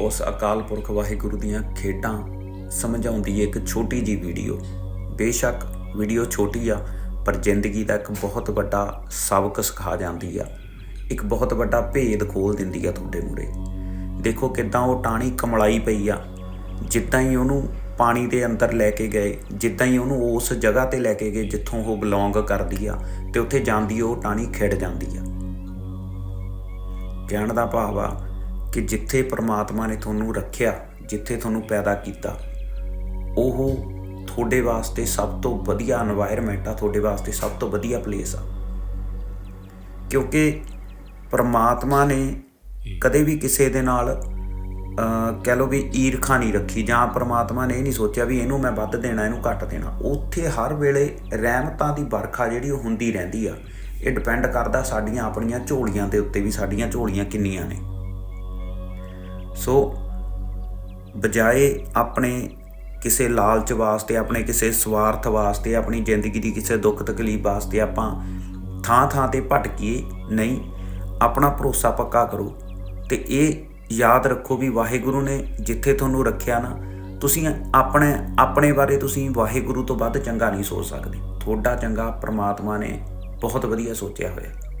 ਉਸ ਅਕਾਲ ਪੁਰਖ ਵਾਹਿਗੁਰੂ ਦੀਆਂ ਖੇਡਾਂ ਸਮਝਾਉਂਦੀ ਹੈ ਇੱਕ ਛੋਟੀ ਜੀ ਵੀਡੀਓ। ਬੇਸ਼ੱਕ ਵੀਡੀਓ ਛੋਟੀ ਆ, ਪਰ ਜ਼ਿੰਦਗੀ ਦਾ ਇੱਕ ਬਹੁਤ ਵੱਡਾ ਸਬਕ ਸਿਖਾ ਜਾਂਦੀ ਆ। ਇੱਕ ਬਹੁਤ ਵੱਡਾ ਭੇਦ ਖੋਲ ਦਿੰਦੀ ਆ ਤੁਹਾਡੇ ਮੂਰੇ ਦੇਖੋ ਕਿਦਾਂ ਉਹ ਟਾਣੀ ਕਮਲਾਈ ਪਈ ਆ। ਜਿੱਦਾਂ ਹੀ ਉਹਨੂੰ ਪਾਣੀ ਦੇ ਅੰਦਰ ਲੈ ਕੇ ਗਏ, ਜਿੱਦਾਂ ਹੀ ਉਹਨੂੰ ਉਸ ਜਗ੍ਹਾ ਤੇ ਲੈ ਕੇ ਗਏ ਜਿੱਥੋਂ ਉਹ ਬਿਲੋਂਗ ਕਰਦੀ ਆ ਤੇ ਉੱਥੇ ਜਾਂਦੀ ਉਹ ਟਾਣੀ ਖਿੜ ਜਾਂਦੀ ਆ। ਕਹਿਣ ਦਾ ਭਾਵ ਆ ਕਿ ਜਿੱਥੇ ਪਰਮਾਤਮਾ ਨੇ ਤੁਹਾਨੂੰ ਰੱਖਿਆ ਜਿੱਥੇ ਤੁਹਾਨੂੰ ਪੈਦਾ ਕੀਤਾ ਉਹ ਤੁਹਾਡੇ ਵਾਸਤੇ ਸਭ ਤੋਂ ਵਧੀਆ এনवायरमेंट ਆ ਤੁਹਾਡੇ ਵਾਸਤੇ ਸਭ ਤੋਂ ਵਧੀਆ ਪਲੇਸ ਆ। ਕਿਉਂਕਿ ਪਰਮਾਤਮਾ ਨੇ ਕਦੇ ਵੀ ਕਿਸੇ ਦੇ ਨਾਲ ਕਹਿ ਲੋ ਵੀ ਈਰਖਾ ਨਹੀਂ ਰੱਖੀ ਜਾਂ ਪਰਮਾਤਮਾ ਨੇ ਇਹ ਨਹੀਂ ਸੋਚਿਆ ਵੀ ਇਹਨੂੰ ਮੈਂ ਵੱਧ ਦੇਣਾ ਇਹਨੂੰ ਘੱਟ ਦੇਣਾ। ਉੱਥੇ ਹਰ ਵੇਲੇ ਰਹਿਮਤਾਂ ਦੀ ਵਰਖਾ ਜਿਹੜੀ ਉਹ ਹੁੰਦੀ ਰਹਿੰਦੀ ਆ। ਇਹ ਡਿਪੈਂਡ ਕਰਦਾ ਸਾਡੀਆਂ ਆਪਣੀਆਂ ਝੋਲੀਆਂ ਦੇ ਉੱਤੇ ਵੀ ਸਾਡੀਆਂ ਝੋਲੀਆਂ ਕਿੰਨੀਆਂ ਨੇ। ਸੋ ਬਜਾਏ ਆਪਣੇ ਕਿਸੇ ਲਾਲਚ ਵਾਸਤੇ, ਆਪਣੇ ਕਿਸੇ ਸਵਾਰਥ ਵਾਸਤੇ, ਆਪਣੀ ਜ਼ਿੰਦਗੀ ਦੀ ਕਿਸੇ ਦੁੱਖ ਤਕਲੀਫ ਵਾਸਤੇ ਆਪਾਂ ਥਾਂ ਥਾਂ ਤੇ ਭਟਕੀਏ, ਨਹੀਂ, ਆਪਣਾ ਭਰੋਸਾ ਪੱਕਾ ਕਰੋ। ਤੇ ਇਹ ਯਾਦ ਰੱਖੋ ਵੀ ਵਾਹਿਗੁਰੂ ਨੇ ਜਿੱਥੇ ਤੁਹਾਨੂੰ ਰੱਖਿਆ ਨਾ, ਤੁਸੀਂ ਆਪਣੇ ਆਪਣੇ ਬਾਰੇ ਤੁਸੀਂ ਵਾਹਿਗੁਰੂ ਤੋਂ ਵੱਧ ਚੰਗਾ ਨਹੀਂ ਸੋਚ ਸਕਦੇ। ਤੁਹਾਡਾ ਚੰਗਾ ਪ੍ਰਮਾਤਮਾ ਨੇ ਬਹੁਤ ਵਧੀਆ ਸੋਚਿਆ ਹੋਇਆ।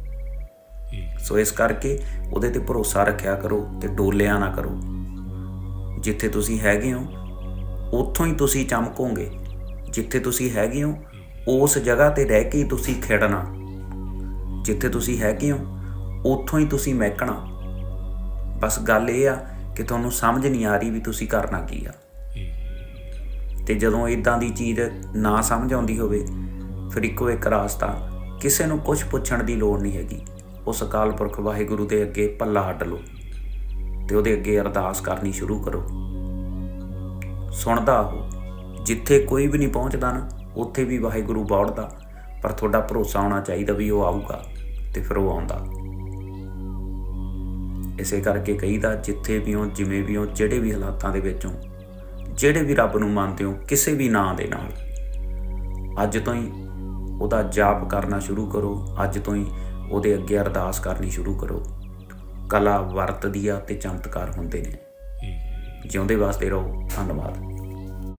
ਸੋ ਇਸ ਕਰਕੇ ਉਹਦੇ ਤੇ ਭਰੋਸਾ ਰੱਖਿਆ ਕਰੋ ਤੇ ਡੋਲਿਆ ਨਾ ਕਰੋ। ਜਿੱਥੇ ਤੁਸੀਂ ਹੈਗੇ ਹੋ, ਉੱਥੋਂ ਹੀ ਤੁਸੀਂ ਚਮਕੋਗੇ। ਜਿੱਥੇ ਤੁਸੀਂ ਹੈਗੇ ਹੋ, ਉਸ ਜਗ੍ਹਾ ਤੇ ਰਹਿ ਕੇ ਤੁਸੀਂ ਖੇਡਣਾ। ਜਿੱਥੇ ਤੁਸੀਂ ਹੈਗੇ ਹੋ, ਉੱਥੋਂ ਹੀ ਤੁਸੀਂ ਮਹਿਕਣਾ। ਬਸ ਗੱਲ ਇਹ ਆ ਕਿ ਤੁਹਾਨੂੰ ਸਮਝ ਨਹੀਂ ਆ ਰਹੀ ਵੀ ਤੁਸੀਂ ਕਰਨਾ ਕੀ ਆ। ਤੇ ਜਦੋਂ ਇਦਾਂ ਦੀ ਚੀਜ਼ ਨਾ ਸਮਝ ਆਉਂਦੀ ਹੋਵੇ, ਫਿਰ ਇੱਕੋ ਇੱਕ ਰਾਸਤਾ, ਕਿਸੇ ਨੂੰ ਕੁਝ ਪੁੱਛਣ ਦੀ ਲੋੜ ਨਹੀਂ ਹੈਗੀ। ਉਸ ਅਕਾਲ ਪੁਰਖ ਵਾਹਿਗੁਰੂ ਦੇ ਅੱਗੇ ਪੱਲਾ ਹੱਟ ਲਓ ਤੇ ਉਹਦੇ ਅੱਗੇ ਅਰਦਾਸ ਕਰਨੀ ਸ਼ੁਰੂ ਕਰੋ। ਸੁਣਦਾ ਉਹ ਜਿੱਥੇ ਕੋਈ ਵੀ ਨਹੀਂ ਪਹੁੰਚਦਾ ਨਾ, ਉੱਥੇ ਵੀ ਵਾਹਿਗੁਰੂ ਬੌੜਦਾ, ਪਰ ਤੁਹਾਡਾ ਭਰੋਸਾ ਹੋਣਾ ਚਾਹੀਦਾ ਵੀ ਉਹ ਆਊਗਾ ਤੇ ਫਿਰ ਉਹ ਆਉਂਦਾ। ਇਸੇ ਕਰਕੇ ਕਹੀਦਾ, ਜਿੱਥੇ ਵੀ ਹੋ, ਜਿਵੇਂ ਵੀ ਹੋ, ਜਿਹੜੇ ਵੀ ਹਾਲਾਤਾਂ ਦੇ ਵਿੱਚ ਹੋ, ਜਿਹੜੇ ਵੀ ਰੱਬ ਨੂੰ ਮੰਨਦੇ ਹੋ, ਕਿਸੇ ਵੀ ਨਾਂ ਦੇ ਨਾਲ। ਅੱਜ ਤੋਂ ਹੀ ਉਹਦਾ ਜਾਪ ਕਰਨਾ ਸ਼ੁਰੂ ਕਰੋ, ਅੱਜ ਤੋਂ ਹੀ ਉਹਦੇ ਅੱਗੇ ਅਰਦਾਸ ਕਰਨੀ ਸ਼ੁਰੂ ਕਰੋ। ਕਲਾ ਵਰਤਦੀ ਆ ਤੇ ਚਮਤਕਾਰ ਹੁੰਦੇ ਨੇ। ਜਿਉਂਦੇ ਵਾਸਤੇ ਰਹੋ। ਧੰਨਵਾਦ।